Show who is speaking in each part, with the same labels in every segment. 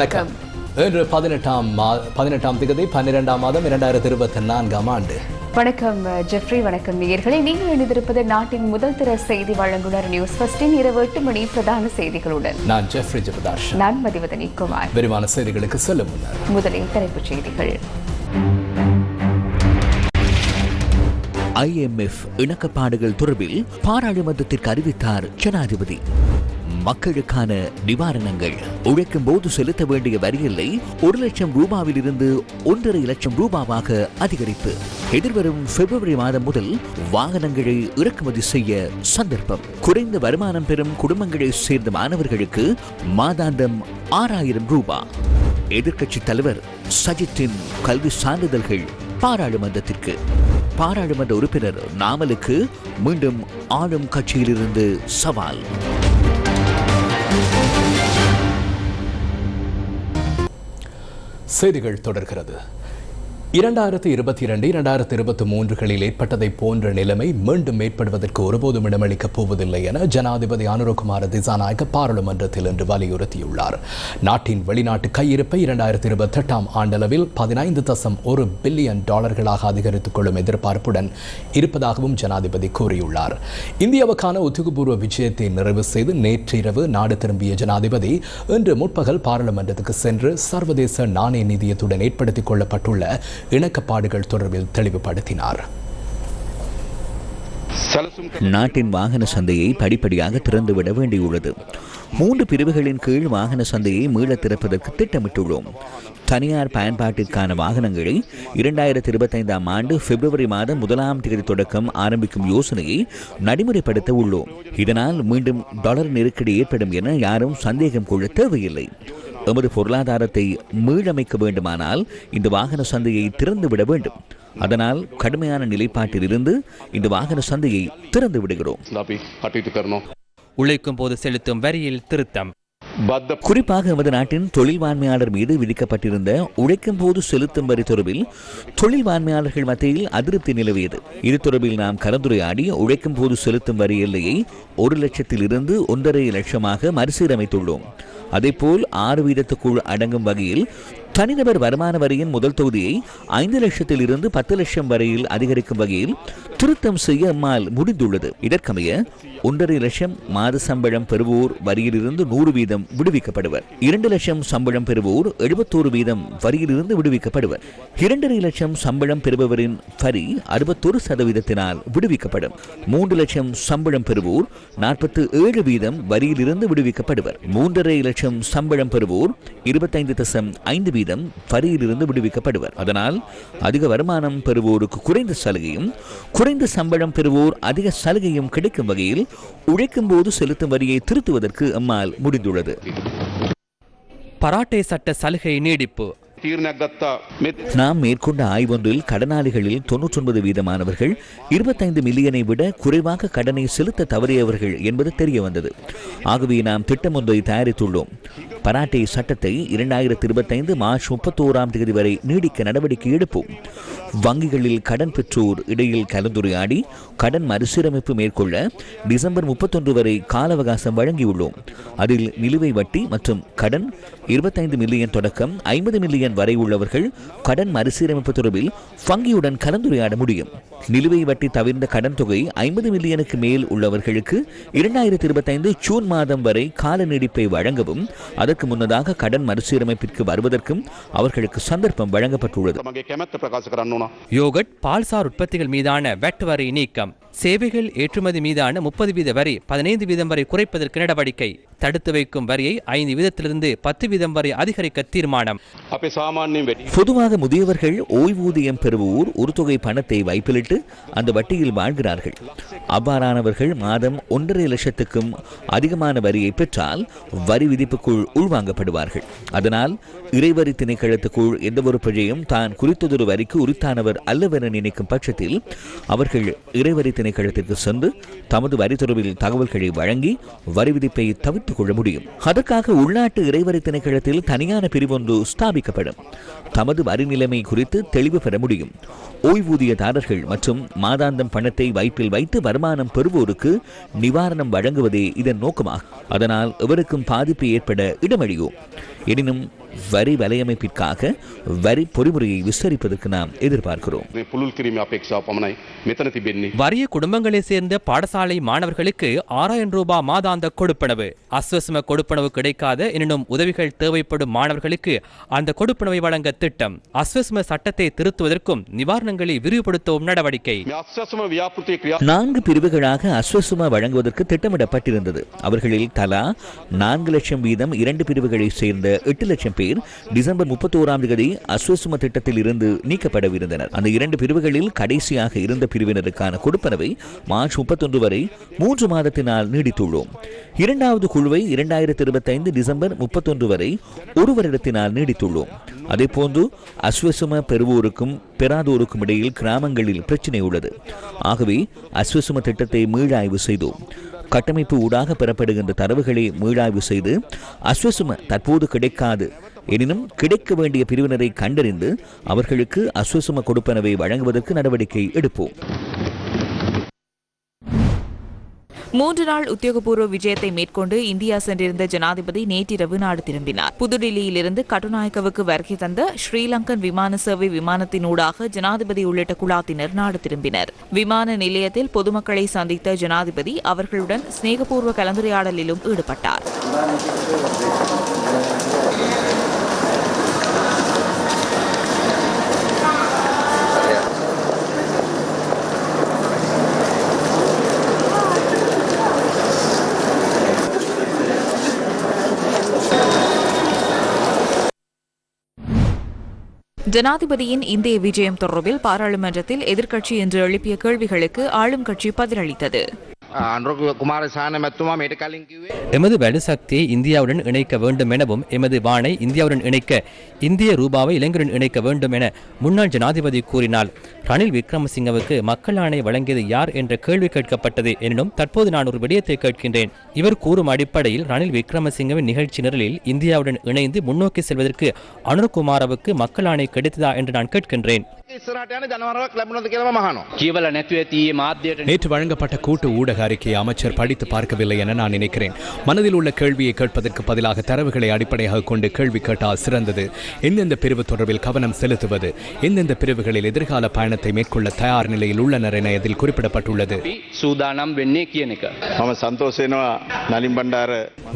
Speaker 1: வணக்கம்.
Speaker 2: இன்று பதினெட்டாம் மா பதினெட்டாம் திகதி பன்னிரெண்டாம் மாதம் இரண்டாயிரத்தி இருபத்தி நான்காம் ஆண்டு.
Speaker 1: வணக்கம் ஜெஃப்ரி. வணக்கம் நேயர்களே. நீங்கள் இணைந்திருப்பது நாட்டின் முதல் தர செய்தி வழங்குனர் நியூஸ் ஃபர்ஸ்டின் இரவு எட்டு மணி பிரதான செய்திகளுடன்.
Speaker 2: நான் ஜெஃப்ரி ஜெபதாஷ்.
Speaker 1: நான் மதிவதனி குமார்.
Speaker 2: விரிவான செய்திகளுக்கு செல்லும் முன்னர்.
Speaker 1: முதலில் தலைப்புச் செய்திகள்.
Speaker 3: ஐஎம்எஃப் இணக்கப்பாடுகள் தொடர்பில் பாராளுமன்றத்திற்கு அறிவித்தார் ஜனாதிபதி. மக்களுக்கான நிவாரணங்கள். உழைக்கும் போது செலுத்த வேண்டிய வரியில்லை ஒரு லட்சம் ரூபாவில் இருந்து ஒன்றரை லட்சம் ரூபாவாக அதிகரிப்பு. எதிர்வரும் பிப்ரவரி மாதம் முதல் வாகனங்களை இறக்குமதி செய்ய சந்தர்ப்பம். குறைந்த வருமானம் பெறும் குடும்பங்களை சேர்ந்த மாணவர்களுக்கு மாதாந்தம் ஆறாயிரம் ரூபாய் எதிர்க்கட்சி தலைவர் சஜித்தின் கல்வி சான்றிதழ்கள் பாராளுமன்றத்திற்கு. பாராளுமன்ற உறுப்பினர் நாமலுக்கு மீண்டும் ஆளும் கட்சியிலிருந்து சவால்.
Speaker 2: செய்திகள் தொடர்கிறது. இரண்டாயிரத்தி இருபத்தி இரண்டு இரண்டாயிரத்தி இருபத்தி மூன்றுகளில் ஏற்பட்டதை போன்ற நிலைமை மீண்டும் ஏற்படுவதற்கு ஒருபோதும் இடமளிக்கப் போவதில்லை என ஜனாதிபதி அனுரகுமார திசாநாயக்க பாராளுமன்றத்தில் இன்று வலியுறுத்தியுள்ளார். நாட்டின் வெளிநாட்டு கையிருப்பை இரண்டாயிரத்தி இருபத்தி எட்டாம் ஆண்டளவில் பதினைந்து தசம் ஒரு பில்லியன் டாலர்களாக அதிகரித்துக் கொள்ளும் எதிர்பார்ப்புடன் இருப்பதாகவும் ஜனாதிபதி கூறியுள்ளார். இந்தியாவுக்கான உத்தியோகபூர்வ விஜயத்தை நிறைவு செய்து நேற்றிரவு நாடு திரும்பிய ஜனாதிபதி இன்று முற்பகல் பாராளுமன்றத்துக்கு சென்று சர்வதேச நாணய நிதியத்துடன் ஏற்படுத்திக் கொள்ளப்பட்டுள்ள இணக்கப்பாடுகள் தொடர்பில் தெளிவுபடுத்தினார்.
Speaker 3: நாட்டின் வாகன சந்தையை படிப்படியாக திறந்துவிட வேண்டியுள்ளது. மூன்று பிரிவுகளின் கீழ் வாகன சந்தையை மீள திறப்பதற்கு திட்டமிட்டுள்ளோம். தனியார் பயன்பாட்டிற்கான வாகனங்களை இரண்டாயிரத்தி இருபத்தைந்தாம் ஆண்டு பிப்ரவரி மாதம் முதலாம் தேதி தொடக்கம் ஆரம்பிக்கும் யோசனையை நடைமுறைப்படுத்த உள்ளோம். இதனால் மீண்டும் டாலர் நெருக்கடி ஏற்படும் என யாரும் சந்தேகம் கொள்ள தேவையில்லை. எமது பொருளாதாரத்தை மீளமைக்க வேண்டுமானால் இந்த வாகன சந்தையை திறந்துவிட வேண்டும். அதனால் கடுமையான நிலைப்பாட்டில் இருந்து இந்த வாகன சந்தையை திறந்து விடுகிறோம்
Speaker 4: உழைக்கும் போது செலுத்தும் வரியில் திருத்தம்.
Speaker 3: குறிப்பாக எமது நாட்டின் தொழில்வான்மையாளர் மீது விதிக்கப்பட்டிருந்த உழைக்கும் போது செலுத்தும் வரி தொடர்பில் தொழில்வான்மையாளர்கள் மத்தியில் அதிருப்தி நிலவியது. இது தொடர்பில் நாம் கலந்துரையாடி உழைக்கும் போது செலுத்தும் வரி எல்லையை ஒரு லட்சத்தில் இருந்து ஒன்றரை லட்சமாக மறுசீரமைத்துள்ளோம். அதேபோல் ஆறு வீதத்துக்குள் அடங்கும் வகையில் தனிநபர் வருமான வரியின் முதல் தொகுதியை ஐந்து லட்சத்தில் இருந்து பத்து லட்சம் வரையில் அதிகரிக்கும் வகையில் திருத்தம் செய்ய அம்மால் முடிந்துள்ளது. இதற்கமைய ஒன்றரை லட்சம் மாத சம்பளம் பெறுவோர் வரியிலிருந்து நூறு வீதம் விடுவிக்கப்படுவர். இரண்டு லட்சம் சம்பளம் பெறுவோர் எழுபத்தோரு வீதம் வரியிலிருந்து விடுவிக்கப்படுவர். இரண்டரை லட்சம் சம்பளம் பெறுபவரின் வரி அறுபத்தொரு சதவீதத்தினால் விடுவிக்கப்படும். மூன்று லட்சம் சம்பளம் பெறுவோர் நாற்பத்து ஏழு வீதம் வரியிலிருந்து விடுவிக்கப்படுவர். மூன்றரை லட்சம் சம்பளம் பெறுவோர் இருபத்தைந்து தசம் ஐந்து வீதம் வரியிலிருந்து விடுவிக்கப்படுவர். அதனால் அதிக வருமானம் பெறுவோருக்கு குறைந்த சலுகையும் குறைந்த சம்பளம் பெறுவோர் அதிக சலுகையும் கிடைக்கும் வகையில் உழைக்கும் போது செலுத்தும் வரியை திருத்துவதற்கு அம்மால் முடிந்துள்ளது.
Speaker 4: பராட்டை சட்ட சலுகை நீடிப்பு.
Speaker 3: நாம் மேற்கொண்ட ஆய்வொன்றில் கடனாளிகளில் தொன்னூற்றொன்பது வீதமானவர்கள் இருபத்தைந்து மில்லியனை விட குறைவாக கடனை செலுத்த தவறியவர்கள் என்பது தெரிய வந்தது ஆகவே நாம் திட்டம் ஒன்றை தயாரித்துள்ளோம். பராட்டை சட்டத்தை இரண்டாயிரத்தி இருபத்தைந்து மார்ச் முப்பத்தோராம் தேதி வரை நீடிக்க நடவடிக்கை எடுப்போம். வங்கிகளில் கடன் பெற்றோர் இடையில் கலந்துரையாடி கடன் மறுசீரமைப்பு மேற்கொள்ள டிசம்பர் முப்பத்தொன்று வரை கால அவகாசம் வழங்கியுள்ளோம். அதில் நிலுவை வட்டி மற்றும் கடன் இருபத்தைந்து மில்லியன் தொடக்கம் ஐம்பது மில்லியன் வரை உள்ளவர்கள் கடன் மறுசீரமைப்பு தொடர்பில் வங்கியுடன் கலந்துரையாட முடியும். நிலுவை வட்டி தவிர்ந்த கடன் தொகை ஐம்பது மில்லியனுக்கு மேல் உள்ளவர்களுக்கு இரண்டாயிரத்தி இருபத்தைந்து ஜூன் மாதம் வரை கால நீடிப்பை வழங்கவும் அதற்கு முன்னதாக கடன் மறுசீரமைப்பிற்கு வருவதற்கும் அவர்களுக்கு சந்தர்ப்பம் வழங்கப்பட்டுள்ளது.
Speaker 5: போனோம்
Speaker 4: யோகட் பால்சார் உற்பத்திகள் மீதான வெட் வரி நீக்கம். சேவைகள் ஏற்றுமதி மீதான முப்பது வீத வரி பதினைந்து வீதம் வரை குறைப்பதற்கு நடவடிக்கை. தடுத்து வைக்கும் வரியை ஐந்து வீதத்திலிருந்து பத்து வீதம் வரை அதிகரிக்க தீர்மானம்.
Speaker 3: பொதுவாக முதியவர்கள் ஓய்வூதியம் பெறுவோர் ஒரு தொகை பணத்தை வைப்பிலிட்டு அந்த வட்டியில் வாழ்கிறார்கள். அவ்வாறானவர்கள் மாதம் ஒன்றரை லட்சத்துக்கும் அதிகமான வரியை பெற்றால் வரி விதிப்புக்குள் உள்வாங்கப்படுவார்கள். அதனால் இறைவரி திணைக்களத்துக்குள் ஒரு பிரஜையும் தான் குறித்ததொரு வரிக்கு உரித்தார் உரித்தானவர் அல்லவென நினைக்கும் பட்சத்தில் அவர்கள் இறைவரி திணைக்களத்திற்கு சென்று தமது வரி தொடர்பில் தகவல்களை வழங்கி வரி விதிப்பை தவிர்த்துக் கொள்ள முடியும். அதற்காக உள்நாட்டு இறைவரி திணைக்களத்தில் தனியான பிரிவொன்று ஸ்தாபிக்கப்படும். தமது வரி நிலைமை குறித்து தெளிவு பெற முடியும். ஓய்வூதியதாரர்கள் மற்றும் மாதாந்தம் பணத்தை வைப்பில் வைத்து வருமானம் பெறுவோருக்கு நிவாரணம் வழங்குவதே இதன் நோக்கமாகும் அதனால் எவருக்கும் பாதிப்பு ஏற்பட இடமளியோம். எனினும் வரி வலையமைப்பிற்காக வரி பொறிமுறையை விஸ்தரிப்பதற்கு நாம் எதிர்பார்க்கிறோம்.
Speaker 4: வறிய குடும்பங்களை சேர்ந்த பாடசாலை மாணவர்களுக்கு ஆறாயிரம் ரூபாய் மாதாந்த கொடுப்பனவு. அஸ்வசம கொடுப்பனவு கிடைக்காத எனினும் உதவிகள் தேவைப்படும் மாணவர்களுக்கு அந்த கொடுப்பனவை வழங்க திட்டம். அஸ்வசம சட்டத்தை திருத்துவதற்கும் நிவாரணங்களை விரிவுபடுத்தவும் நடவடிக்கை.
Speaker 3: நான்கு பிரிவுகளாக அஸ்வசும வழங்குவதற்கு திட்டமிடப்பட்டிருந்தது. அவர்களில் தலா நான்கு லட்சம் வீதம் இரண்டு பிரிவுகளை சேர்ந்த எட்டு லட்சம் பேர் டிசம்பர் முப்பத்தோராம் தேதி அஸ்வசும திட்டத்தில் இருந்து நீக்கப்படவிருந்தனர். அந்த இரண்டு பிரிவுகளில் கடைசியாக இருந்த பிரிவினருக்கான கொடுப்பனவை மார்ச் முப்பத்தொன்று வரை மூன்று மாதத்தினால் நீடித்துள்ளோம். இரண்டாவது குழுவை இரண்டாயிரத்தி இருபத்தைந்து டிசம்பர் முப்பத்தொன்று வரை ஒரு வருடத்தினால் நீடித்துள்ளோம். அதேபோன்று அஸ்வசும பெறுவோருக்கும் பெறாதோருக்கும் இடையில் கிராமங்களில் பிரச்சினை உள்ளது. ஆகவே அஸ்வசும திட்டத்தை மீளாய்வு செய்தோம். கட்டமைப்பு ஊடாக பெறப்படுகின்ற தரவுகளை மீளாய்வு செய்து அஸ்வசும தற்போது கிடைக்காது. எனினும் கிடைக்க வேண்டிய பிரிவினரை கண்டறிந்து அவர்களுக்கு அஸ்வசும கொடுப்பனவை வழங்குவதற்கு நடவடிக்கை எடுப்போம்.
Speaker 6: மூன்று நாள் உத்தியோகபூர்வ விஜயத்தை மேற்கொண்டு இந்தியா சென்றிருந்த ஜனாதிபதி நேற்றிரவு நாடு திரும்பினார். புதுடில்லியிலிருந்து கட்டுநாயக்கவுக்கு வருகை தந்த ஸ்ரீலங்கன் விமான சேவை விமானத்தினூடாக ஜனாதிபதி உள்ளிட்ட குழாத்தினர் நாடு திரும்பினர். விமான நிலையத்தில் பொதுமக்களை சந்தித்த ஜனாதிபதி அவர்களுடன் சிநேகபூர்வ கலந்துரையாடலிலும் ஈடுபட்டார். ஜனாதிபதியின் இந்திய விஜயம் தொடர்பில் பாராளுமன்றத்தில் எதிர்க்கட்சி என்று எழுப்பிய கேள்விகளுக்கு ஆளும் கட்சி பதிலளித்தது.
Speaker 4: எமது வலுசக்தியை இந்தியாவுடன் இணைக்க வேண்டும் எனவும் எமது வானை இந்தியாவுடன் இணைக்க இந்திய ரூபாவை இளைஞருடன் இணைக்க வேண்டும் என முன்னாள் ஜனாதிபதி கூறினார் ரணில் விக்ரமசிங்கவுக்கு மக்கள் ஆணை வழங்கியது யார் என்ற கேள்வி கேட்கப்பட்டது எனினும் தற்போது நான் ஒரு விடயத்தை கேட்கின்றேன். இவர் கூறும் அடிப்படையில் ரணில் விக்ரமசிங்கவின் நிகழ்ச்சி நிரலில் இந்தியாவுடன் இணைந்து முன்னோக்கி செல்வதற்கு அனுர்குமாரவுக்கு மக்கள் ஆணை கிடைத்ததா என்று நான் கேட்கின்றேன்.
Speaker 2: நேற்று வழங்கப்பட்ட கூட்டு ஊடக நிர்வாக அறிக்கையை அமைச்சர் படித்து பார்க்கவில்லை என நான் நினைக்கிறேன். மனதில் உள்ள கேள்வியை கேட்பதற்கு பதிலாக தரவுகளை அடிப்படையாக கொண்டு கேள்வி கேட்டால் சிறந்தது. எந்தெந்த பிரிவு தொடர்பில் கவனம் செலுத்துவது? எந்தெந்த பிரிவுகளில் எதிர்கால பயணத்தை மேற்கொள்ள தயார் நிலையில் உள்ளனர் என இதில் குறிப்பிடப்பட்டுள்ளது.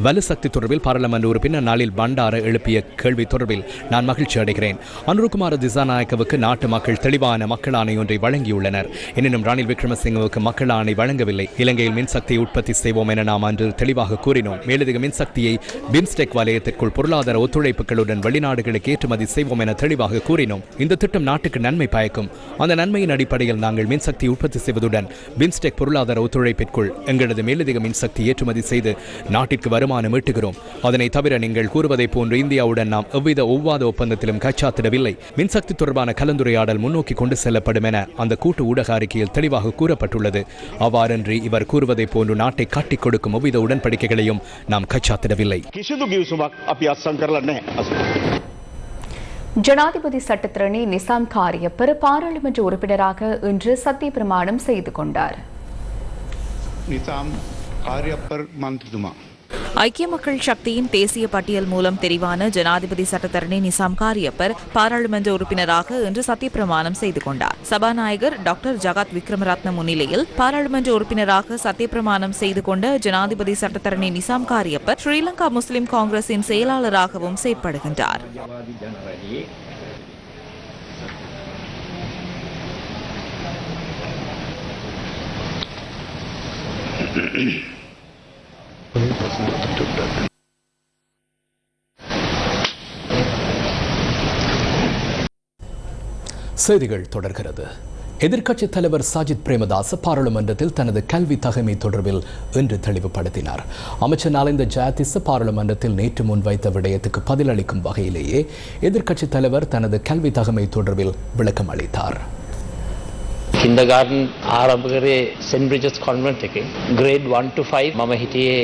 Speaker 2: வலுசக்தி தொடர்பில் பாராளுமன்ற உறுப்பினர் நாளில் பண்டார எழுப்பிய கேள்வி தொடர்பில் நான் மகிழ்ச்சி அடைகிறேன். அனுருகுமார திசாநாயக்கவுக்கு நாட்டு மக்கள் தெளிவான மக்கள் ஆணை ஒன்றை வழங்கியுள்ளனர். எனினும் ரணில் விக்ரமசிங்கவுக்கு மக்கள் ஆணை வழங்கவில்லை. இலங்கை இலங்கையில் மின்சக்தியை உற்பத்தி செய்வோம் என நாம் அன்று தெளிவாக கூறினோம். மேலதிக மின்சக்தியை பிம்ஸ்டெக் வலயத்திற்குள் பொருளாதார ஒத்துழைப்புகளுடன் வெளிநாடுகளுக்கு ஏற்றுமதி செய்வோம் என தெளிவாக கூறினோம். இந்த திட்டம் நாட்டுக்கு நன்மை பயக்கும். அந்த நன்மையின் அடிப்படையில் நாங்கள் மின்சக்தி உற்பத்தி செய்வதுடன் பிம்ஸ்டெக் பொருளாதார ஒத்துழைப்பிற்குள் எங்களது மேலதிக மின்சக்தி ஏற்றுமதி செய்து நாட்டிற்கு வருமானம் ஈட்டுகிறோம். அதனை தவிர நீங்கள் கூறுவதைப் போன்று இந்தியாவுடன் நாம் எவ்வித ஒவ்வாத ஒப்பந்தத்திலும் கச்சாத்திடவில்லை. மின்சக்தி தொடர்பான கலந்துரையாடல் முன்னோக்கி கொண்டு செல்லப்படும் என அந்த கூட்டு ஊடக அறிக்கையில் தெளிவாக கூறப்பட்டுள்ளது. அவ்வாறன்றி இவர் அவர் கூறுவதை போன்று நாட்டை காட்டிக் கொடுக்கும் அவ்வித உடன்படிக்கைகளையும் நாம் கச்சாத்திடவில்லை.
Speaker 1: ஜனாதிபதி சட்டத்திரணி நிசாம் காரியப்பர் பாராளுமன்ற உறுப்பினராக இன்று சத்திய பிரமாணம் செய்து கொண்டார்.
Speaker 7: நிசாம் காரியப்பர் மந்திரிதுமா.
Speaker 6: ஐக்கிய மக்கள் சக்தியின் தேசிய பட்டியல் மூலம் தெரிவான ஜனாதிபதி சட்டத்தரணி நிசாம் காரியப்பர் பாராளுமன்ற உறுப்பினராக இன்று சத்தியப்பிரமாணம் செய்து கொண்டார். சபாநாயகர் டாக்டர் ஜகத் விக்ரமரத்ன முன்னிலையில் பாராளுமன்ற உறுப்பினராக சத்தியப்பிரமாணம் செய்து கொண்ட ஜனாதிபதி சட்டத்தரணி நிசாம் காரியப்பர் ஸ்ரீலங்கா முஸ்லிம் காங்கிரசின் செயலாளராகவும் செயற்படுகின்றார்.
Speaker 2: செய்திகள் தொடர்கிறது எதிர்க்கட்சித் தலைவர் சாஜித் பிரேமதாச பாராளுமன்றத்தில் தனது கல்வி தகமை தொடர்பில் இன்று தெளிவுபடுத்தினார் அமைச்சர் நாளிந்த ஜாதிச பாராளுமன்றத்தில் நேற்று முன்வைத்த விடயத்துக்கு பதிலளிக்கும் வகையிலேயே எதிர்க்கட்சித் தலைவர் தனது கல்வி தகமை தொடர்பில் விளக்கம் அளித்தார்
Speaker 8: කින්ඩගාර්න් ආරම්භ කරේ සෙන් බ්‍රිජස් කොන්වන්ට් එක ග්‍රේඩ් 1 to 5 මම හිටියේ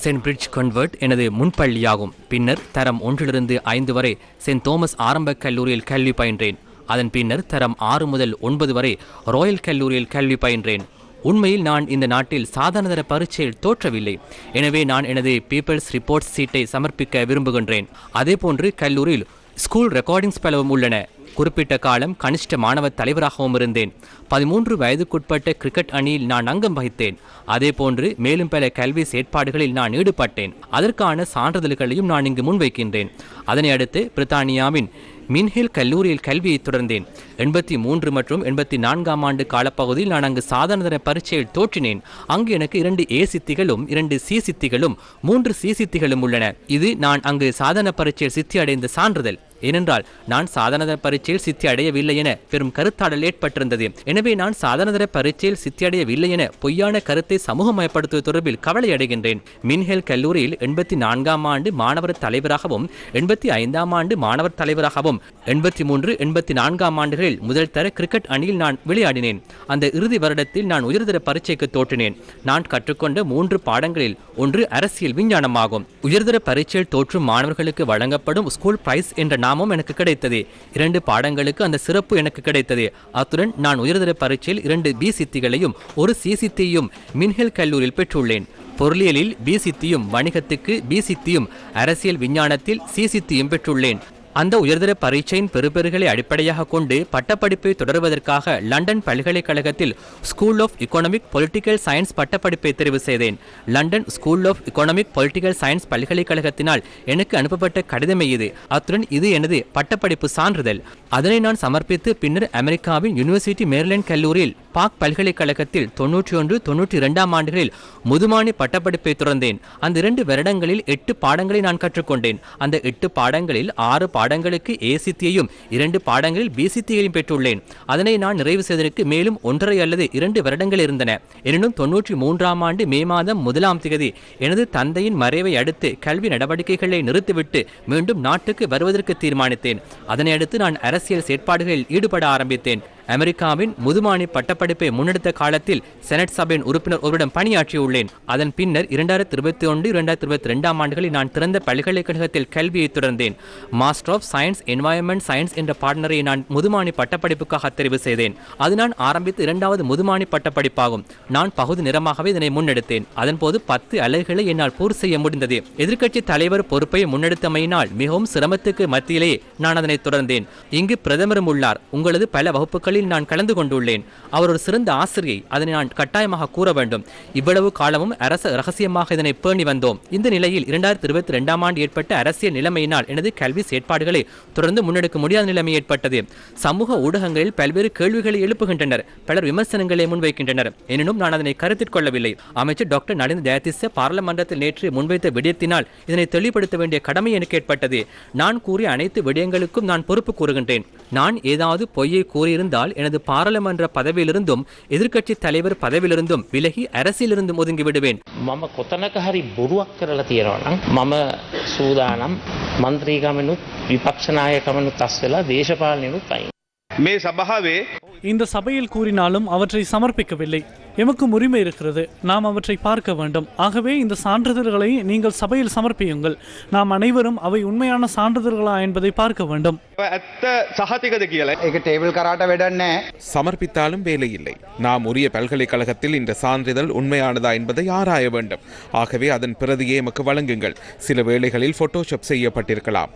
Speaker 4: saint Bridget convent எனது முன்பள்ளியாகும். பின்னர் தரம் ஒன்றிலிருந்து ஐந்து வரை சென்ட் தோமஸ் ஆரம்ப கல்லூரியில் கல்வி பயின்றேன். அதன் பின்னர் தரம் ஆறு முதல் ஒன்பது வரை ராயல் கல்லூரியில் கல்வி பயின்றேன். உண்மையில் நான் இந்த நாட்டில் சாதாரண பரீட்சையில் தோற்றவில்லை. எனவே நான் எனது பீப்பிள்ஸ் ரிப்போர்ட் சீட்டை சமர்ப்பிக்க விரும்புகின்றேன். அதேபோன்று கல்லூரியில் ஸ்கூல் ரெக்கார்டிங்ஸ் பலவும் உள்ளன. குறிப்பிட்ட காலம் கனிஷ்ட மாணவ தலைவராகவும் இருந்தேன். பதிமூன்று வயதுக்குட்பட்ட கிரிக்கெட் அணியில் நான் அங்கம் வகித்தேன். அதேபோன்று மேலும் பல கல்வி செயற்பாடுகளில் நான் ஈடுபட்டேன். அதற்கான சான்றிதழ்களையும் நான் இங்கு முன்வைக்கின்றேன். அதனை அடுத்து பிரித்தானியாவின் மின்ஹில் கல்லூரியில் கல்வியை தொடர்ந்தேன். எண்பத்தி மூன்று மற்றும் எண்பத்தி நான்காம் ஆண்டு காலப்பகுதியில் நான் அங்கு சாதாரண பரீட்சையில் தோற்றினேன். அங்கு எனக்கு இரண்டு ஏ சித்திகளும் இரண்டு சி சித்திகளும் மூன்று சி சித்திகளும் உள்ளன. இது நான் அங்கு சாதாரண பரீட்சையில் சித்தி அடைந்த சான்றிதழ். ஏனென்றால் நான் சாதனதர பரீட்சையில் சித்தி அடையவில்லை என பெரும் கருத்தாடல் ஏற்பட்டிருந்தது. எனவே நான் சாதனதர பரீட்சையில் சித்தி அடையவில்லை என பொய்யான கருத்தை சமூகமயப்படுத்துவது தொடர்பில் கவலை அடைகின்றேன். மின்ஹெல் கல்லூரியில் எண்பத்தி நான்காம் ஆண்டு மாணவர் தலைவராகவும் எண்பத்தி ஐந்தாம் ஆண்டு மாணவர் தலைவராகவும் எண்பத்தி மூன்று எண்பத்தி நான்காம் ஆண்டுகளில் முதல் தர கிரிக்கெட் அணியில் நான் விளையாடினேன். அந்த இறுதி வருடத்தில் நான் உயர்தர பரீட்சைக்கு தோற்றினேன். நான் கற்றுக்கொண்ட மூன்று பாடங்களில் ஒன்று அரசியல் விஞ்ஞானமாகும். உயர்தர பரீட்சையில் தோற்றும் மாணவர்களுக்கு வழங்கப்படும் ஸ்கூல் பிரைஸ் என்ற நாமும் எனக்கு கிடைத்தது. இரண்டு பாடங்களுக்கு அந்த சிறப்பு எனக்கு கிடைத்தது. அத்துடன் நான் உயர்தர பரீட்சையில் இரண்டு பி சித்திகளையும் ஒரு சி சித்தியும் மின்ஹெல் கல்லூரியில் பெற்றுள்ளேன். பொருளியலில் பி சித்தியும் வணிகத்துக்கு பி சித்தியும் அரசியல் விஞ்ஞானத்தில் சி சித்தியும் பெற்றுள்ளேன். அந்த உயர்தர பரீட்சையின் பெறுபேறுகளை அடிப்படையாக கொண்டு பட்டப்படிப்பை தொடர்வதற்காக லண்டன் பல்கலைக்கழகத்தில் ஸ்கூல் ஆஃப் எconomic பொலிட்டிக்கல் சயின்ஸ் பட்டப்படிப்பை தெரிவு செய்தேன். லண்டன் ஸ்கூல் ஆஃப் எconomic பொலிட்டிக்கல் சயின்ஸ் பல்கலைக்கழகத்தினால் எனக்கு அனுப்பப்பட்ட கடிதமே இது. அத்துடன் இது எனது பட்டப்படிப்பு சான்றிதழ். அதனை நான் சமர்ப்பித்து பின்னர் அமெரிக்காவின் யுனிவர்சிட்டி மேரிலாண்ட் கல்லூரியில் பாக் பல்கலைக்கழகத்தில் தொன்னூற்றி ஒன்று தொன்னூற்றி இரண்டாம் ஆண்டுகளில் முதுமானி பட்டப்படிப்பை தொடர்ந்தேன் அந்த இரண்டு வருடங்களில் எட்டு பாடங்களை நான் கற்றுக்கொண்டேன். அந்த எட்டு பாடங்களில் ஆறு பாடங்களுக்கு ஏசித்தியையும் இரண்டு பாடங்களில் பிசித்தியையும் பெற்றுள்ளேன். அதனை நான் நிறைவு செய்ததற்கு மேலும் ஒன்றரை அல்லது இரண்டு வருடங்கள் இருந்தன. எனினும் தொன்னூற்றி மூன்றாம் ஆண்டு மே மாதம் முதலாம் திகதி எனது தந்தையின் மறைவை அடுத்து கல்வி நடவடிக்கைகளை நிறுத்திவிட்டு மீண்டும் நாட்டுக்கு வருவதற்கு தீர்மானித்தேன். அதனை அடுத்து நான் அரசியல் செயற்பாடுகளில் ஈடுபட ஆரம்பித்தேன். அமெரிக்காவின் முதுமானி பட்டப்படிப்பை முன்னெடுத்த காலத்தில் செனட் சபையின் உறுப்பினர் ஒருவரிடம் பணியாற்றியுள்ளேன். அதன் பின்னர் இரண்டாயிரத்தி இருபத்தி ஒன்று இரண்டாயிரத்தி இருபத்தி ரெண்டாம் ஆண்டுகளில் நான் திறந்த பல்கலைக்கழகத்தில் கல்வியை தொடர்ந்தேன். Master of science environment science என்ற பாடனரை நான் முதுமானி பட்டப்படிப்புக்காக தெரிவு செய்தேன். அது நான் ஆரம்பித்த இரண்டாவது முதுமானி பட்டப்படிப்பாகும். நான் பகுதி நிறமாகவே இதனை முன்னெடுத்தேன். அதன்போது பத்து அலகுகளை என்னால் பூர் செய்ய முடிந்தது. எதிர்க்கட்சி தலைவர் பொறுப்பை முன்னெடுத்தமையினால் மிகவும் சிரமத்துக்கு மத்தியிலே நான் அதனை தொடர்ந்தேன். இங்கு பிரதமரும் உள்ளார். உங்களது பல வகுப்புகளில் நான் கலந்து கொண்டுள்ளேன். அவர் ஒரு சிறந்த ஆசிரியை அதனை நான் கட்டாயமாக கூற வேண்டும். இவ்வளவு காலமும் அரசு ரகசியமாக இதனை பேணி வந்தோம். இந்த நிலையில் இரண்டாயிரத்தி இருபத்தி ரெண்டாம் ஆண்டு ஏற்பட்ட அரசியல் நிலைமையினால் எனது கல்வி செயற்பாடுகளை தொடர்ந்து முன்னெடுக்க முடியாத நிலைமை ஏற்பட்டது. சமூக ஊடகங்களில் பல்வேறு கேள்விகளை எழுப்புகின்றனர். பலர் விமர்சனங்களை முன்வைக்கின்றனர். எனினும் நான் அதனை கருத்தில் கொள்ளவில்லை. அமைச்சர் டாக்டர் நலிந்த ஜெயதிச பாராளுமன்றத்தில் நேற்று முன்வைத்த விடயத்தினால் இதனை தெளிவுபடுத்த வேண்டிய கடமை எனக்கு ஏற்பட்டது. நான் கூறிய அனைத்து விடயங்களுக்கும் நான் பொறுப்பு கூறுகின்றேன். நான் ஏதாவது பொய்யை கூறியிருந்தால் எனது பாராளுமன்ற பதவியிலிருந்தும் எதிர்க்கட்சி தலைவர் பதவியிலிருந்தும் விலகி அரசியலிருந்தும் ஒதுங்கி விடுவேன்
Speaker 8: මම කොතනක හරි බොරුවක් කරලා තියෙනවා නම් මම සූදානම් මන්ත්‍රීකමනුත් විපක්ෂනායකමනුත් අස් වෙලා දේශපාලනයනුත් අයින්.
Speaker 5: මේ සභාවේ
Speaker 9: இந்த சபையில் கூறினாலும் அவற்றை சமர்ப்பிக்கவில்லை எமக்கும் உரிமை இருக்கிறது. நாம் அவற்றை பார்க்க வேண்டும். ஆகவே இந்த சான்றிதழ்களை நீங்கள் சபையில் சமர்ப்பியுங்கள். நாம் அனைவரும் அவை உண்மையான சான்றிதழ்களா என்பதை பார்க்க வேண்டும்.
Speaker 10: சமர்ப்பித்தாலும் வேலையில்லை நாம் உரிய பல்கலைக்கழகத்தில் இந்த சான்றிதழ் உண்மையானதா என்பதை ஆராய வேண்டும். ஆகவே அதன் பிரதியை எமக்கு வழங்குங்கள். சில வேளைகளில் போட்டோஷாப் செய்யப்பட்டிருக்கலாம்.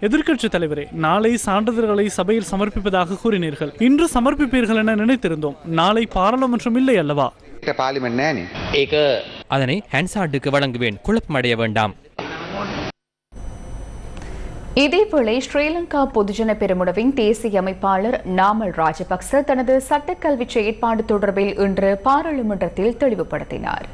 Speaker 9: எதிர்கட்சி தலைவரே நாளை சான்றிதழ்களை சபையில் சமர்ப்பிப்பதாக கூறினீர்கள். இன்று சமர்ப்பிப்பீர்கள் கொள்வீர்கள் என நினைத்திருந்தோம். நாளை பாராளுமன்றம் இல்லை அல்லவா?
Speaker 4: அதனை ஹான்சார்டுக்கு வழங்குவேன். குழப்பமடைய வேண்டாம்.
Speaker 1: இதேவேளை ஸ்ரீலங்கா பொதுஜன பெருமுடவின் தேசிய அமைப்பாளர் நாமல் ராஜபக்ச தனது சட்டக்கல்வி செயற்பாடு தொடர்பில் இன்று பாராளுமன்றத்தில் தெளிவுபடுத்தினார்.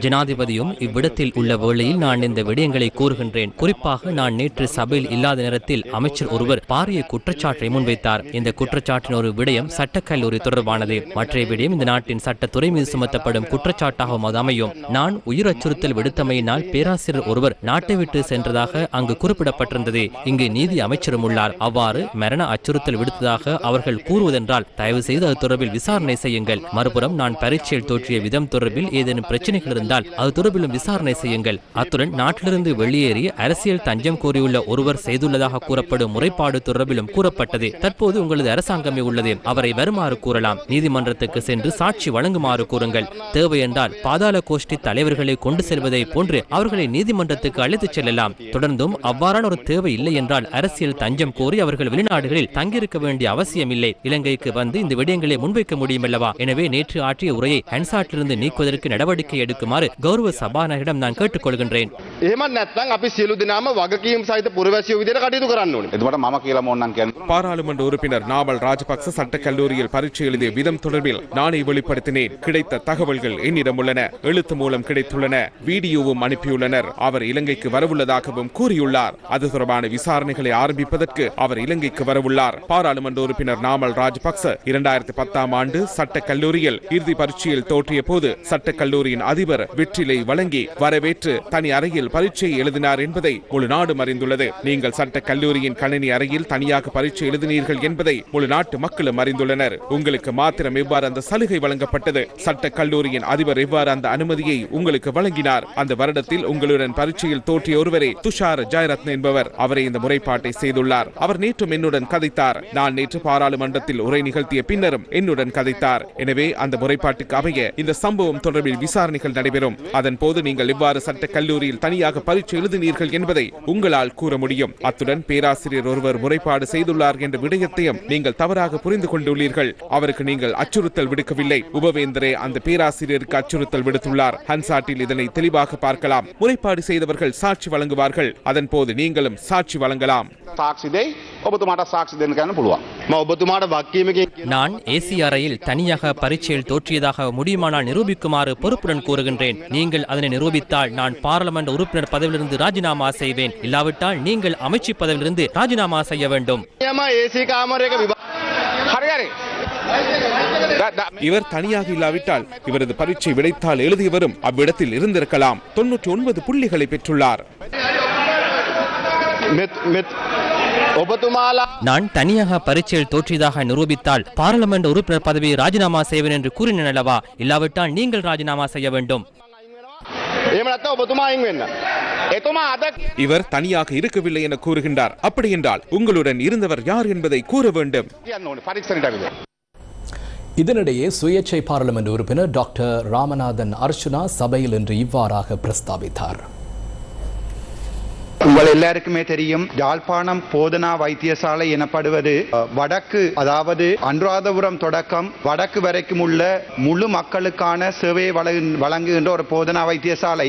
Speaker 4: ஜனாதிபதியும் இவ்விடத்தில் உள்ள வேளையில் நான் இந்த விடயங்களை கூறுகின்றேன். குறிப்பாக நான் நேற்று சபையில் இல்லாத நேரத்தில் அமைச்சர் ஒருவர் பாரிய குற்றச்சாட்டை முன்வைத்தார். இந்த குற்றச்சாட்டின் ஒரு விடயம் சட்டக்கல்லூரி தொடர்பானது. மற்ற விடயம் இந்த நாட்டின் சட்டத்துறை மீது சுமத்தப்படும் குற்றச்சாட்டாகவும் அது அமையும். நான் உயிர் அச்சுறுத்தல் விடுத்தமையினால் பேராசிரியர் ஒருவர் நாட்டை விட்டு சென்றதாக அங்கு குறிப்பிடப்பட்டிருந்தது. இங்கு நீதி அமைச்சரும் உள்ளார். அவ்வாறு மரண அச்சுறுத்தல் விடுத்ததாக அவர்கள் கூறுவதென்றால் தயவு செய்து அது தொடர்பில் விசாரணை செய்யுங்கள். மறுபுறம் நான் பரிசு பரீட்சையில் தோற்றிய விதம் தொடர்பில் ஏதேனும் பிரச்சனைகள் இருந்தால் அது தொடர்பிலும் விசாரணை செய்யுங்கள். அத்துடன் நாட்டிலிருந்து வெளியேறி அரசியல் தஞ்சம் கோரியுள்ள ஒருவர் செய்துள்ளதாக கூறப்படும் முறைப்பாடு தொடர்பிலும் கூறப்பட்டது. தற்போது உங்களது அரசாங்கமே உள்ளது. அவரை வருமாறு கூறலாம். நீதிமன்றத்துக்கு சென்று சாட்சி வழங்குமாறு கூறுங்கள். தேவை என்றால் பாதாள கோஷ்டி தலைவர்களை கொண்டு செல்வதை போன்று அவர்களை நீதிமன்றத்துக்கு அழைத்துச் செல்லலாம். தொடர்ந்தும் அவ்வாறான ஒரு தேவை இல்லை என்றால் அரசியல் தஞ்சம் கோரி அவர்கள் வெளிநாடுகளில் தங்கியிருக்க வேண்டிய அவசியம் இல்லை இலங்கைக்கு வந்து இந்த விடயங்களை முன்வைக்க முடியும் அல்லவா எனவே நேற்று ஆற்றிய உரை முறையை ஹன்சாட்டிலிருந்து நீக்குவதற்கு நடவடிக்கை எடுக்குமாறு கௌரவ சபாநாயகரிடம் நான் கேட்டுக்கொள்கின்றேன்.
Speaker 10: பாராளுமன்ற உறுப்பினர் நாவல் ராஜபக்ச சட்ட கல்லூரியில் பரீட்சை எழுதிய விதம் தொடர்பில் நானே வெளிப்படுத்தினேன். கிடைத்த தகவல்கள் என்னிடம் உள்ளன எழுத்து மூலம் கிடைத்துள்ளன. வீடியோவும் அனுப்பியுள்ளனர். அவர் இலங்கைக்கு வரவுள்ளதாகவும் கூறியுள்ளார். அது தொடர்பான விசாரணைகளை ஆரம்பிப்பதற்கு அவர் இலங்கைக்கு வரவுள்ளார். பாராளுமன்ற உறுப்பினர் நாமல் ராஜபக்ச இரண்டாயிரத்தி பத்தாம் ஆண்டு சட்ட கல்லூரியில் இறுதி பரீட்சை பரீட்சையில் தோற்றிய போது சட்டக்கல்லூரியின் அதிபர் வெற்றிலை வழங்கி வரவேற்று தனி அறையில் பரீட்சை எழுதினார் என்பதை முழு நாடும் அறிந்துள்ளது நீங்கள் சட்டக் கல்லூரியின் கணினி அறையில் தனியாக பரீட்சை எழுதினீர்கள் என்பதை முழு நாட்டு மக்களும் அறிந்துள்ளனர். உங்களுக்கு மாத்திரம் எவ்வாறு அந்த சலுகை வழங்கப்பட்டது? சட்ட கல்லூரியின் அதிபர் எவ்வாறு அந்த அனுமதியை உங்களுக்கு வழங்கினார்? அந்த வருடத்தில் உங்களுடன் பரீட்சையில் தோற்றிய ஒருவரே துஷார் ஜெயரத்ன என்பவர் அவரை இந்த முறைப்பாட்டை செய்துள்ளார். அவர் நேற்றும் என்னுடன் கதைத்தார். நான் நேற்று பாராளுமன்றத்தில் உரை நிகழ்த்திய பின்னரும் என்னுடன் கதைத்தார். எனவே அந்த முறைப்பாட்டுக்கு விவரங்களுக்கு அமைய இந்த சம்பவம் தொடர்பில் விசாரணைகள் நடைபெறும். அதன் போது நீங்கள் எவ்வாறு சட்ட கல்லூரியில் தனியாக பரீட்சை எழுதினீர்கள் என்பதை உங்களால் கூற முடியும். அத்துடன் பேராசிரியர் ஒருவர் முறைப்பாடு செய்துள்ளார் என்ற விடயத்தையும் நீங்கள் தவறாக புரிந்து கொண்டுள்ளீர்கள். அவருக்கு நீங்கள் அச்சுறுத்தல் விடுக்கவில்லை. உபவேந்தரே அந்த பேராசிரியருக்கு அச்சுறுத்தல் விடுத்துள்ளார். ஹன்சாட்டில் இதனை தெளிவாக பார்க்கலாம். முறைப்பாடு செய்தவர்கள் சாட்சி வழங்குவார்கள். அதன் போது நீங்களும் சாட்சி வழங்கலாம்.
Speaker 11: ඔබතුමාට සාක්ෂි දෙන්න කියන්න පුළුවන්.
Speaker 5: මම ඔබතුමාට වක්කීමකින්
Speaker 4: நான் ஏசி அறையில் தனியாக பரீட்சையில் தோற்றியதாக முடியுமானால் நிரூபிக்குமாறு பொறுப்புடன் கூறுகின்றேன் நீங்கள் அதனை நிரூபித்தால் நான் பாராளுமன்ற உறுப்பினர் பதவியிலிருந்து ராஜினாமா செய்வேன் இல்லாவிட்டால் நீங்கள் அமைச்சு பதவியிலிருந்து ராஜினாமா செய்ய வேண்டும்
Speaker 5: යම ඒසී කාමරයක විභා
Speaker 11: හරි හරි. ද- ද-
Speaker 10: இவர் தனியாக இல்லாவிட்டால் இவரது பரீட்சை விடைத்தால் எழுதியவரும் அவ்விடத்தில் இருந்திருக்கலாம் தொன்னூற்றி ஒன்பது புள்ளிகளை பெற்றுள்ளார்
Speaker 5: මෙත් මෙත් ඔබතුමාලා
Speaker 4: நான் தனியாக பரீட்சையில் தோற்றியதாக நிரூபித்தால் பாராளுமன்ற உறுப்பினர் பதவியை ராஜினாமா செய்வேன் என்று கூறினேன் அல்லவா? இல்லாவிட்டால் நீங்கள் ராஜினாமா செய்ய வேண்டும்.
Speaker 10: இவர் தனியாக இருக்கவில்லை என கூறுகின்றார். அப்படி என்றால் உங்களுடன் இருந்தவர் யார் என்பதை கூற வேண்டும்.
Speaker 2: இதனிடையே சுயேட்சை பாராளுமன்ற உறுப்பினர் டாக்டர் ராமநாதன் அர்ச்சுனா சபையில் இன்று இவ்வாறாக பிரஸ்தாபித்தார்.
Speaker 12: உங்கள் எல்லாருக்குமே தெரியும் யாழ்ப்பாணம் போதனா வைத்தியசாலை எனப்படுவது வடக்கு அதாவது அனுராதபுரம் தொடக்கம் வடக்கு வரைக்கும் உள்ள முழு மக்களுக்கான சேவையை வழங்குகின்ற ஒரு போதனா வைத்தியசாலை.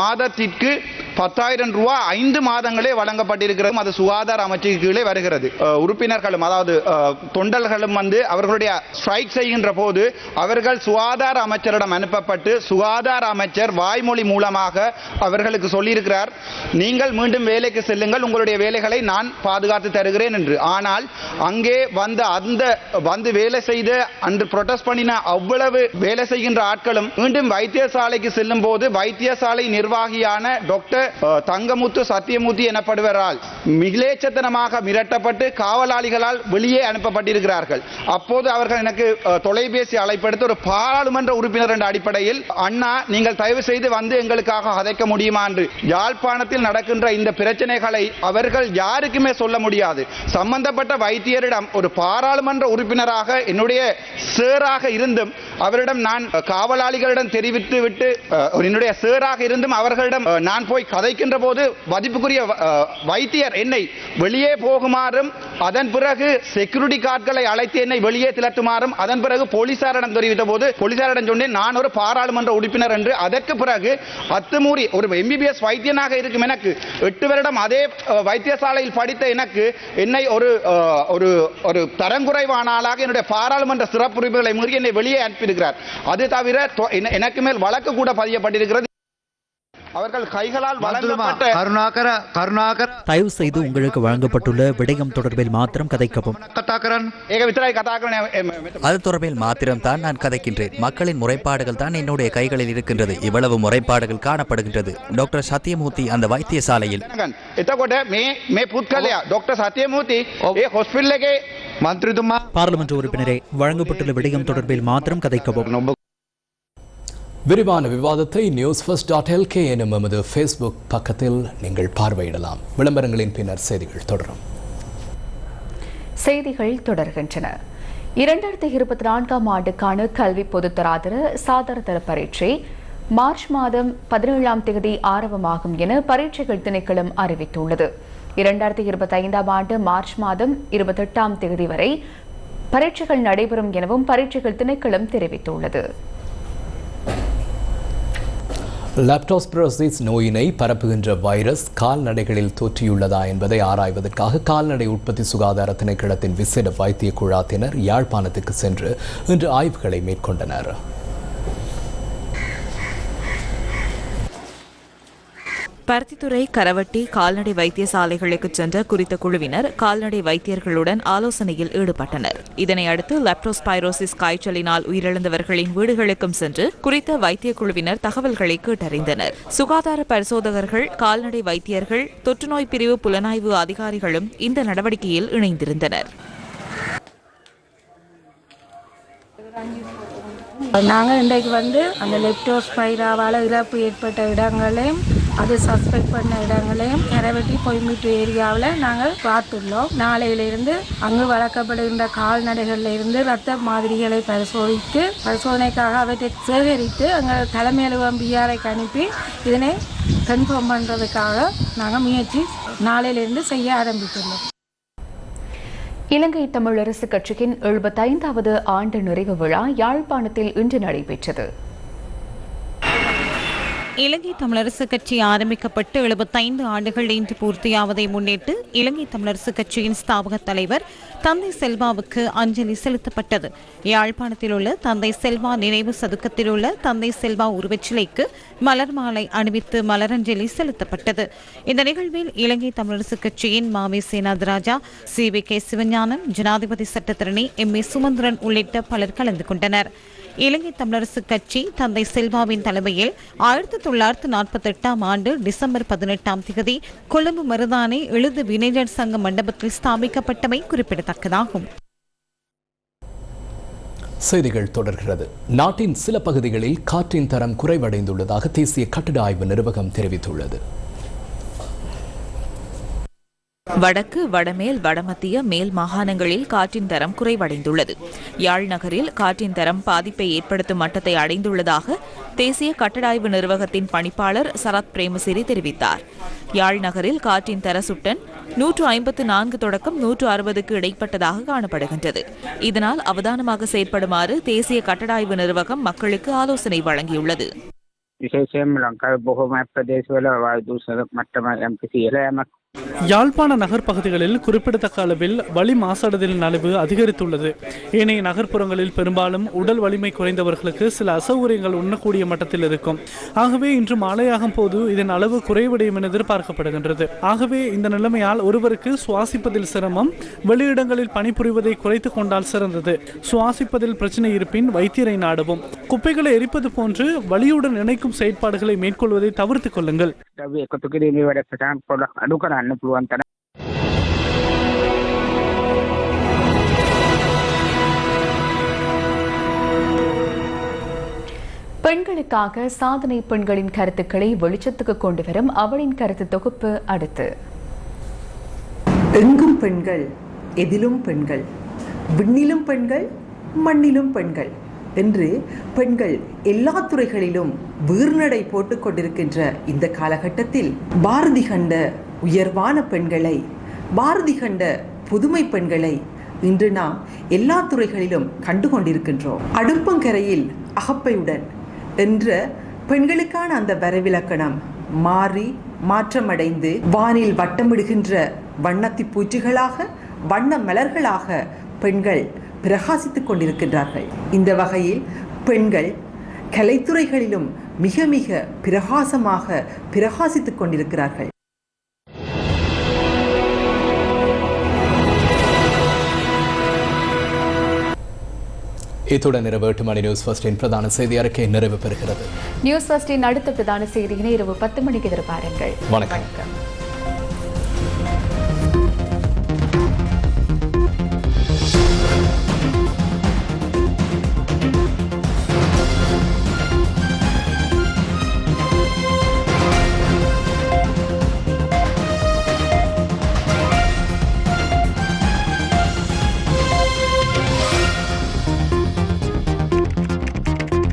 Speaker 12: மாதத்திற்கு பத்தாயிரம் ரூபா ஐந்து மாதங்களே வழங்கப்பட்டிருக்கிறது அது சுகாதார அமைச்சுக்கு கீழே வருகிறது. உறுப்பினர்களும் அதாவது தொண்டல்களும் தொண்டர்களும் வந்து அவர்களுடைய ஸ்ட்ரைக் செய்கின்ற போது அவர்கள் சுகாதார அமைச்சரிடம் அனுப்பப்பட்டு சுகாதார அமைச்சர் வாய்மொழி மூலமாக அவர்களுக்கு சொல்லியிருக்கிறார் நீங்கள் மீண்டும் வேலைக்கு செல்லுங்கள் உங்களுடைய வேலைகளை நான் பாதுகாத்து தருகிறேன் என்று. ஆனால் அங்கே வந்த அந்த வந்து வேலை செய்து அன்று புரொட்டஸ்ட் பண்ணின அவ்வளவு வேலை செய்கின்ற ஆட்களும் மீண்டும் வைத்தியசாலைக்கு செல்லும் போது வைத்தியசாலை நிர்வாகியான டாக்டர் தங்கமுத்து சத்தியமூர்த்தி எனப்படுவரால் மிகிலேச்சத்தனமாக மிரட்டப்பட்டு காவலாளிகளால் வெளியே அனுப்பப்பட்டிருக்கிறார்கள். அப்போது அவர்கள் எனக்கு தொலைபேசி அழைப்பெடுத்து ஒரு பாராளுமன்ற உறுப்பினர் என்ற அடிப்படையில் அண்ணா நீங்கள் தயவு செய்து வந்து எங்களுக்காக அதைக்க முடியுமா? என்று யாழ்ப்பாணத்தில் நடக்கின்ற இந்த பிரச்சனைகளை அவர்கள் யாருக்குமே சொல்ல முடியாது. சம்பந்தப்பட்ட வைத்தியரிடம் ஒரு பாராளுமன்ற உறுப்பினராக என்னுடைய சேராக இருந்தும் அவரிடம் நான் காவலாளிகளிடம் தெரிவித்து விட்டு என்னுடைய சேராக இருந்தும் அவர்களிடம் நான் போய் கதைக்கின்ற போது மதிப்புக்குரிய வைத்தியர் என்னை வெளியே போகுமாறும் அதன் பிறகு செக்யூரிட்டி கார்டுகளை அழைத்து என்னை வெளியே திரட்டுமாறும் அதன் பிறகு போலீசாரிடம் தெரிவித்த போது போலீசாரிடம் சொன்னேன் நான் ஒரு பாராளுமன்ற உறுப்பினர் என்று. அதற்கு பிறகு அத்துமூறி ஒரு எம்பிபிஎஸ் வைத்தியனாக இருக்கும் எனக்கு. எட்டு வருடம் அதே வைத்தியசாலையில் படித்த எனக்கு என்னை ஒரு ஒரு ஒரு தரங்குறைவான ஆளாக என்னுடைய பாராளுமன்ற சிறப்புரிமைகளை மீறி என்னை வெளியே அனுப்பியிருக்கிறார். அது தவிர எனக்கு மேல் வழக்கு கூட பதியப்பட்டிருக்கிறது. அவர்கள் கைகளால் வழங்கப்பட்ட
Speaker 13: கருணாகர கருணாகர.
Speaker 14: தயவு செய்து உங்களுக்கு வழங்கப்பட்டுள்ள விடயம் தொடர்பில் மாத்திரம் கதைக்கவும். அது தொடர்பில் மாத்திரம் தான் நான் கதைக்கின்றேன். மக்களின் முறைப்பாடுகள் தான் என்னுடைய கைகளில் இருக்கின்றது. இவ்வளவு முறைப்பாடுகள் காணப்படுகின்றது. டாக்டர் சத்யமூர்த்தி அந்த வைத்தியசாலையில்.
Speaker 12: டாக்டர்
Speaker 13: சத்யமூர்த்தி
Speaker 14: பாராளுமன்ற உறுப்பினரே வழங்கப்பட்டுள்ள விடயம் தொடர்பில் மாத்திரம் கதைக்கவும்.
Speaker 2: விரிவான விவாதத்தை நியூஸ் ஃபர்ஸ்ட் டாட் எல்கே எனும் எமது ஃபேஸ்புக் பக்கத்தில் நீங்கள் பார்வையிடலாம். விளம்பரங்களின் பின்னர் செய்திகள் தொடரும்.
Speaker 1: செய்திகள் தொடர்கின்றன. இரண்டாயிரத்தி இருபத்தி நான்காம் ஆண்டுக்கான கல்வி பொதுத்தராதர சாதாரண பரீட்சை மார்ச் மாதம் பதினேழாம் தேதி ஆரம்பமாகும் என பரீட்சைகள் திணைக்களம் அறிவித்துள்ளது. இரண்டாயிரத்தி இருபத்தி ஐந்தாம் ஆண்டு மார்ச் மாதம் இருபத்தெட்டாம் தேதி வரை பரீட்சைகள் நடைபெறும் எனவும் பரீட்சைகள் திணைக்களம் தெரிவித்துள்ளது.
Speaker 2: லாப்டோஸ்பிரோசிஸ் நோயினை பரப்புகின்ற வைரஸ் கால்நடைகளில் தோற்றியுள்ளதா என்பதை ஆராய்வதற்காக கால்நடை உற்பத்தி சுகாதார திணைக்களத்தின் விசேட வைத்திய குழாத்தினர் யாழ்ப்பாணத்துக்கு சென்று இன்று ஆய்வுகளை மேற்கொண்டனர்.
Speaker 6: பருத்தித்துறை கரவட்டி கால்நடை வைத்தியசாலைகளுக்கு சென்ற குறித்த குழுவினர் கால்நடை வைத்தியர்களுடன் ஆலோசனையில் ஈடுபட்டனர். இதனையடுத்து லெப்டோஸ்பைரோசிஸ் காய்ச்சலினால் உயிரிழந்தவர்களின் வீடுகளுக்கும் சென்று குறித்த வைத்திய குழுவினர் தகவல்களை கேட்டறிந்தனர். சுகாதார பரிசோதகர்கள் கால்நடை வைத்தியர்கள் தொற்றுநோய் பிரிவு புலனாய்வு அதிகாரிகளும் இந்த நடவடிக்கையில் இணைந்திருந்தனர்.
Speaker 15: நாங்கள் இன்றைக்கு வந்து அந்த லெப்டோஸ்பைராவால் இறப்பு ஏற்பட்ட இடங்களையும் அது சஸ்பெக்ட் பண்ண இடங்களையும் கரவெட்டி பொய்மிட்டு ஏரியாவில் நாங்கள் பார்த்துள்ளோம். நாளையிலிருந்து அங்கு வளர்க்கப்படுகின்ற கால்நடைகளில் இருந்து ரத்த மாதிரிகளை பரிசோதித்து பரிசோதனைக்காக அவற்றை சேகரித்து அங்கே தலைமை அலுவலகம் பிஆர்ஐக்கு அனுப்பி இதனை கன்ஃபார்ம் பண்ணுறதுக்காக நாங்கள் முயற்சி நாளையிலிருந்து செய்ய ஆரம்பித்துள்ளோம்.
Speaker 1: இலங்கை தமிழரசு கட்சியின் எழுபத்தைந்தாவது ஆண்டு நிறைவு விழா யாழ்ப்பாணத்தில் இன்று நடைபெற்றது.
Speaker 16: இலங்கை தமிழரசு கட்சி ஆரம்பிக்கப்பட்டு எழுபத்தைந்து ஆண்டுகள் இன்று பூர்த்தியாவதை முன்னிட்டு இலங்கை தமிழரசு கட்சியின் ஸ்தாபக தலைவர் தந்தை செல்வாவுக்கு அஞ்சலி செலுத்தப்பட்டது. யாழ்ப்பாணத்தில் உள்ள தந்தை செல்வா நினைவு சதுக்கத்தில் உள்ள தந்தை செல்வா உருவச்சிலைக்கு மலர் மாலை அணிவித்து மலரஞ்சலி செலுத்தப்பட்டது. இந்த நிகழ்வில் இலங்கை தமிழரசு கட்சியின் Mavai Senathirajah C V K Sivagnanam ஜனாதிபதி சட்டத்தரணி எம் ஏ சுமந்திரன் உள்ளிட்ட பலர் கலந்து கொண்டனர். இலங்கை தமிழரசு கட்சி தந்தை செல்வாவின் தலைமையில் ஆயிரத்தி தொள்ளாயிரத்தி நாற்பத்தி எட்டாம் ஆண்டு டிசம்பர் பதினெட்டாம் தேதி கொழும்பு மருதானை எழுது வினைஞர் சங்க மண்டபத்தில் ஸ்தாபிக்கப்பட்டமை குறிப்பிடத்தக்கதாகும்.
Speaker 2: செய்திகள் தொடர்கிறது. நாட்டின் சில பகுதிகளில் காற்றின் தரம் குறைவடைந்துள்ளதாக தேசிய கட்டிட ஆய்வு நிர்வாகம் தெரிவித்துள்ளது.
Speaker 6: வடக்கு வடமேல் வடமத்திய மேல் மாகாணங்களில் காற்றின் தரம் குறைவடைந்துள்ளது யாழ் நகரில் காற்றின் தரம் பாதிப்பை ஏற்படுத்தும் மட்டத்தை அடைந்துள்ளதாக தேசிய கட்டடாய்வு நிர்வாகத்தின் பணிப்பாளர் சரத் பிரேமசிறி தெரிவித்தார் யாழ் நகரில் காற்றின் தர சுட்டன் நூற்று ஐம்பத்து நான்கு தொடக்கம் நூற்று அறுபதுக்கு இடைப்பட்டதாக காணப்படுகின்றது இதனால் அவதானமாக செயற்படுமாறு தேசிய கட்டடாய்வு நிர்வாகம் மக்களுக்கு ஆலோசனை வழங்கியுள்ளது
Speaker 17: විශේෂයෙන් ලංකාව බොහොම ප්‍රදේශවල වායු දූෂණ මට්ටම යම්කිසි ඉහළයමක්
Speaker 9: யாழ்ப்பாண நகர் பகுதிகளில் குறிப்பிடத்தக்க அளவில் வலி மாசடைதலின் அளவு அதிகரித்துள்ளது. ஏனைய நகர்ப்புறங்களில் பெரும்பாலும் உடல் வலிமை குறைந்தவர்களுக்கு சில அசௌகரியங்கள் உண்ணக்கூடிய மட்டத்தில் இருக்கும். ஆகவே இன்று மாலையாகும் போது இதன் அளவு குறைவடையும் என எதிர்பார்க்கப்படுகின்றது. ஆகவே இந்த நிலைமையால் ஒருவருக்கு சுவாசிப்பதில் சிரமம் வெளியிடங்களில் பணிபுரிவதை குறைத்து கொண்டால் சிறந்தது. சுவாசிப்பதில் பிரச்சனை இருப்பின் வைத்தியரை நாடவும். குப்பைகளை எரிப்பது போன்று வலியுடன் இணைக்கும் செயற்பாடுகளை மேற்கொள்வதை தவிர்த்துக் கொள்ளுங்கள்.
Speaker 17: ಅನ್ನಿಸುವ
Speaker 1: பெண்களுக்காக சாதனை பெண்களின் கருத்துக்களை வெளிச்சத்துக்கு கொண்டு வரும் அவளின் கருத்து தொகுப்பு அடுத்து.
Speaker 18: எங்கும் பெண்கள் எதிலும் பெண்கள் விண்ணிலும் பெண்கள் மண்ணிலும் பெண்கள் என்று பெண்கள் எல்லா துறைகளிலும் வீர்நடை போட்டுக் கொண்டிருக்கின்ற இந்த காலகட்டத்தில் பாரதி கண்ட உயர்வான பெண்களை பாரதி கண்ட புதுமை பெண்களை இன்று நாம் எல்லா துறைகளிலும் கண்டு கொண்டிருக்கின்றோம் அடுப்பங்கரையில் அகப்பையுடன் என்ற பெண்களுக்கான அந்த வரவிலக்கணம் மாறி மாற்றமடைந்து வானில் வட்டமிடுகின்ற வண்ணத்தி பூச்சிகளாக வண்ண மலர்களாக பெண்கள் பிரகாசித்துக் கொண்டிருக்கின்றார்கள். இந்த வகையில் பெண்கள் கலைத்துறைகளிலும் மிக மிக பிரகாசமாக பிரகாசித்துக் கொண்டிருக்கிறார்கள்.
Speaker 2: இத்துடன் இரவு எட்டு மணி நியூஸ் ஃபர்ஸ்டின் பிரதான செய்தி அறிக்கை நிறைவு பெறுகிறது.
Speaker 1: நியூஸ் ஃபர்ஸ்டின் அடுத்த பிரதான செய்தியினை இரவு பத்து மணிக்கு எதிர்பாருங்கள்.
Speaker 2: வணக்கம்.
Speaker 1: வணக்கம்.